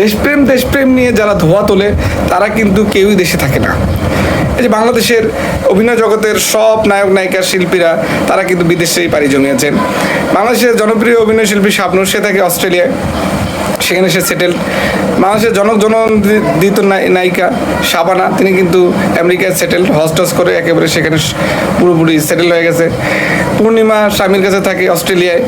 দেশপ্রেম দেশপ্রেম নিয়ে যারা ধোয়া তোলে, তারা কিন্তু কেউই দেশে থাকে না। এই যে বাংলাদেশের অভিনয় জগতের সব নায়ক, নায়িকা, শিল্পীরা, তারা কিন্তু বিদেশেই পাড়ি জমিয়েছেন। বাংলাদেশের জনপ্রিয় অভিনয় শিল্পী শাবনুর, সে থাকে অস্ট্রেলিয়ায়। সেখানে সে সেটেল বাংলাদেশের জনক জনদিত নায়িকা শাবানা, তিনি কিন্তু আমেরিকায় সেটেল হস্টস করে একেবারে সেখানে পুরোপুরি সেটেল হয়ে গেছে। পূর্ণিমা স্বামীর কাছে থাকে অস্ট্রেলিয়ায়।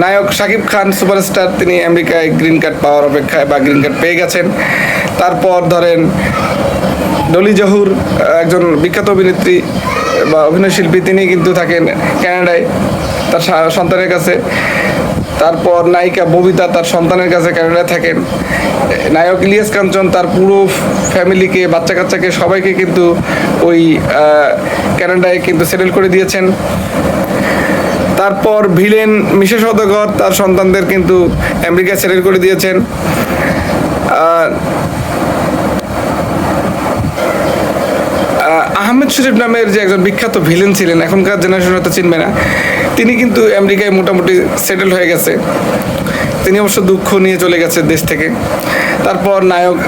নায়ক শাকিব খান, সুপারস্টার, তিনি আমেরিকায় গ্রিন কার্ড পাওয়ার অপেক্ষায় বা গ্রিন কার্ড পেয়ে গেছেন। তারপর ধরেন ডলি জহুর, একজন বিখ্যাত অভিনেত্রী বা অভিনয় শিল্পী, তিনি কিন্তু থাকেন ক্যানাডায় তার সন্তানের কাছে। তারপর নায়িকা ববিতা তার সন্তানের কাছে ক্যানাডায় থাকেন। নায়ক ইলিয়াস কাঞ্চন তার পুরো ফ্যামিলিকে বাচ্চা কাচ্চাকে সবাইকে কিন্তু ওই ক্যানাডায় কিন্তু সেটেল করে দিয়েছেন। তারপর ভিলেন মিশা সদাগর তার সন্তানদের কিন্তু আমেরিকায় সেটেল করে দিয়েছেন। আহ, আহমেদ শরীফ নামের যে একজন বিখ্যাত ভিলেন ছিলেন এখনকার জেনারেশন হয়তো চিনবে না তিনি কিন্তু আমেরিকায় মোটামুটি সেটেল হয়ে গেছে। তিনি অবশ্য দুঃখ নিয়ে চলে গেছে দেশ থেকে। তারপর নায়ক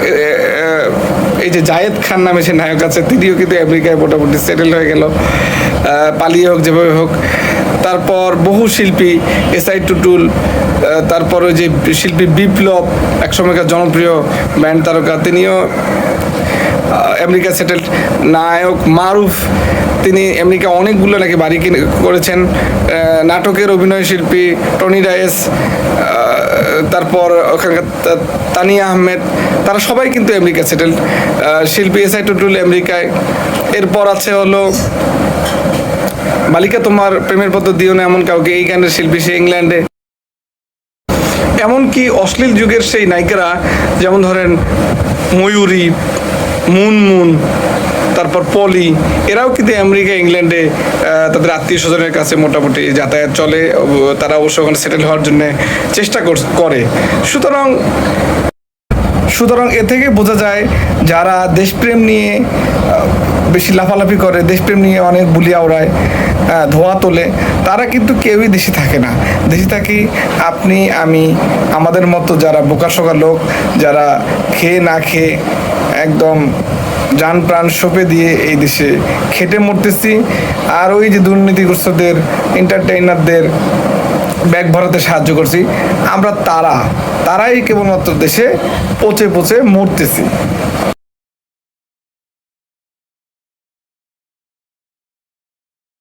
এই যে জায়েদ খান নামে যে নায়ক আছে তিনিও কিন্তু আমেরিকায় মোটামুটি সেটেল হয়ে গেল। পালিয়ে হোক যেভাবে হোক তারপর বহু শিল্পী এস আই টুটুল তারপর যে শিল্পী বিপ্লব একসময়কার জনপ্রিয় ব্যান্ড তারকা, তিনিও আমেরিকা সেটেল নায়ক মারুফ, তিনি আমেরিকা অনেকগুলো নাকি বাড়ি কিনে, করেছেন নাটকের অভিনয় শিল্পী টনি রায়েস তারপর ওখানকার তানিয়া আহমেদ, তারা সবাই কিন্তু আমেরিকা সেটেল শিল্পী এস আই টুটুল আমেরিকায়। এরপর আছে হলো বালিকা তোমার প্রেমের পত্র দিও না এমন কাউকে এই গানের শিল্পী সে ইংল্যান্ডে। এমনকি অশ্লীল যুগের সেই নায়িকারা, যেমন ধরেন ময়ূরী, মুনমুন, তারপর পলি, এরাও কিন্তু আমেরিকা, ইংল্যান্ডে তাদের আত্মীয় স্বজনের কাছে মোটামুটি যাতায়াত চলে। তারা অবশ্য ওখানে সেটেল হওয়ার জন্য চেষ্টা করে। সুতরাং সুতরাং এ থেকে বোঝা যায় যারা দেশপ্রেম নিয়ে বেশি লাফালাফি করে, দেশপ্রেম নিয়ে অনেক বুলিয়া ওড়ায় ধোয়া তোলে, তারা কিন্তু কেউই দেশে থাকে না। দেশে থাকি আপনি, আমি, আমাদের মতো যারা বোকাশোকা লোক, যারা খেয়ে না খেয়ে একদম যান প্রাণ সঁপে দিয়ে এই দেশে খেটে মরতেছি, আর ওই যে দুর্নীতিগ্রস্তদের এন্টারটেইনারদের ব্যাগ ভরাতে সাহায্য করছি। আমরা তারা তারাই কেবলমাত্র দেশে পচে পচে মরতেছি।